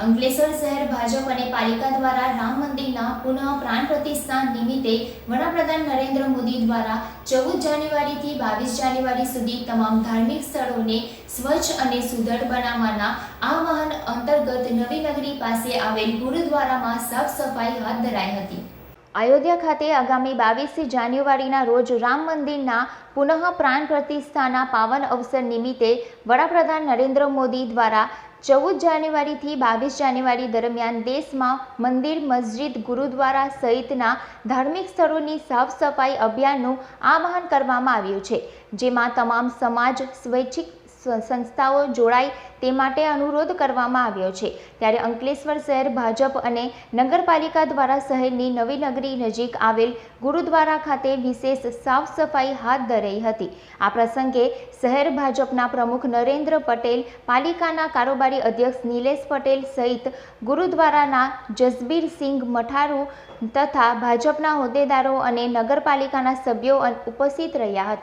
અંકલેશ્વર શહેર ભાજપ અને પાલિકા દ્વારા રામ મંદિરના પુનઃ પ્રાણ પ્રતિષ્ઠા નિમિત્તે વડાપ્રધાન નરેન્દ્ર મોદી દ્વારા ચૌદ જાન્યુઆરીથી બાવીસ જાન્યુઆરી સુધી તમામ ધાર્મિક સ્થળોને સ્વચ્છ અને સુદૃઢ બનાવવાના આહવાન અંતર્ગત નવી નગરી પાસે આવેલ ગુરુદ્વારામાં સાફ સફાઈ હાથ ધરાઈ હતી. અયોધ્યા ખાતે આગામી બાવીસ જાન્યુઆરીના રોજ રામ મંદિરના પુનઃ પ્રાણ પ્રતિષ્ઠાના પાવન અવસર નિમિત્તે વડાપ્રધાન નરેન્દ્ર મોદી દ્વારા ચૌદ જાન્યુઆરીથી બાવીસ જાન્યુઆરી દરમિયાન દેશમાં મંદિર, મસ્જિદ, ગુરુદ્વારા સહિતના ધાર્મિક સ્થળોની સાફ સફાઈ અભિયાનનું આવાહન કરવામાં આવ્યું છે, જેમાં તમામ સમાજ, સ્વૈચ્છિક સંસ્થાઓ જોડાય તે માટે અનુરોધ કરવામાં આવ્યો છે. ત્યારે અંકલેશ્વર શહેર ભાજપ અને નગરપાલિકા દ્વારા શહેરની નવી નગરી નજીક આવેલ ગુરુદ્વારા ખાતે વિશેષ સાફ સફાઈ હાથ ધરાઈ હતી. આ પ્રસંગે શહેર ભાજપના પ્રમુખ નરેન્દ્ર પટેલ, પાલિકાના કારોબારી અધ્યક્ષ નિલેશ પટેલ સહિત ગુરુદ્વારાના જસબીરસિંઘ મઠારુ તથા ભાજપના હોદ્દેદારો અને નગરપાલિકાના સભ્યો ઉપસ્થિત રહ્યા હતા.